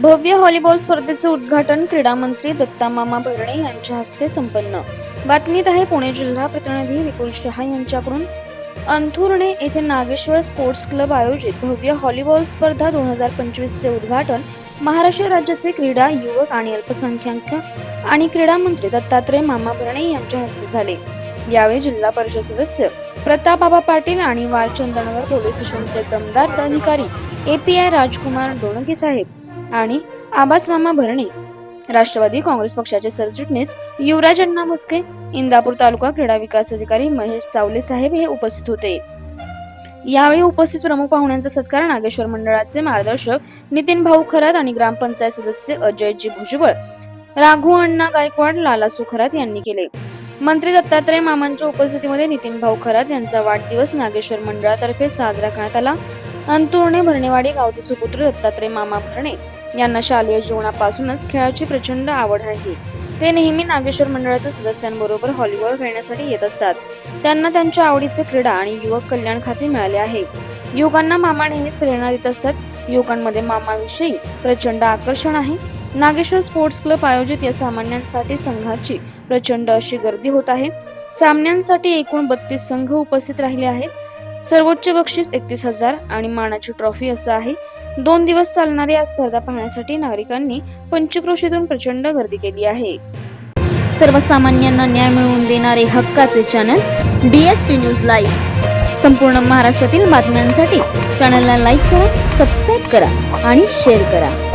भव्य व्हॉलीबॉल स्पर्धेचे उद्घाटन क्रीडा मंत्री दत्ता मामा भरणे यांच्या हस्ते संपन्न. बातमीत आहे पुणे जिल्हा प्रतिनिधी विपुल शहा यांच्याकडून. अंथुर्णे येथे नागेश्वर स्पोर्ट्स क्लब आयोजित भव्य व्हॉलीबॉल स्पर्धा दोन हजार पंचवीसचे उद्घाटन महाराष्ट्र राज्याचे क्रीडा युवक आणि अल्पसंख्याक आणि क्रीडा मंत्री दत्तात्रय मामा भरणे यांच्या हस्ते झाले. यावेळी जिल्हा परिषद सदस्य प्रतापबाबा पाटील आणि वालचंदनगर पोलीस स्टेशनचे दमदार अधिकारी ए पी आय राजकुमार डोणके साहेब आणि आबास मामा भरणे. राष्ट्रवादी काँग्रेस पक्षाचे सरचिटणीस युवराज अण्णा मुस्के इंदापूर तालुका क्रीडा विकास अधिकारी महेश चावले साहेब हे उपस्थित होते. यावेळी उपस्थित प्रमुख पाहुण्यांचा सत्कार नागेश्वर मंडळाचे मार्गदर्शक नितीन भाऊ खरात आणि ग्रामपंचायत सदस्य अजयजी भुजबळ राघू अण्णा गायकवाड लाला सुखरात यांनी केले. मंत्री दत्तात्रय मामांच्या उपस्थितीमध्ये नितीन भाऊ खरात यांचा वाढदिवस नागेश्वर मंडळातर्फे साजरा करण्यात आला. अंतुर्णे भरणेवाडी गावचे सुपुत्र दत्तात्रय मामा भरणे यांना शालेय जीवनापासूनच खेळाची प्रचंड आवड आहे. ते नेहमी नागेश्वर मंडळातील सदस्यांबरोबर हॉलीबॉल खेळण्यासाठी येत असतात. त्यांना त्यांच्या आवडीचे क्रीडा आणि युवक कल्याण खाते मिळाले आहे. युवकांना मामा नेहमीच प्रेरणा देत असतात. युवकांमध्ये मामाविषयी प्रचंड आकर्षण आहे. नागेश्वर स्पोर्ट्स क्लब आयोजित या सामन्यांसाठी संघाची प्रचंड अशी गर्दी होत आहे. सामन्यांसाठी एकूण बत्तीस संघ उपस्थित राहिले आहेत. सर्वोच्च बक्षीस एकतीस हजार आणि मानाची ट्रॉफी असं आहे. दोन दिवस चालणारी या स्पर्धा पाहण्यासाठी नागरिकांनी पंचक्रोशीतून प्रचंड गर्दी केली आहे. सर्वसामान्यांना न्याय मिळवून देणारे हक्काचे चॅनल डीएसपी न्यूज लाईव्ह संपूर्ण महाराष्ट्रातील बातम्यांसाठी चॅनलला लाईक करा सबस्क्राईब करा आणि शेअर करा.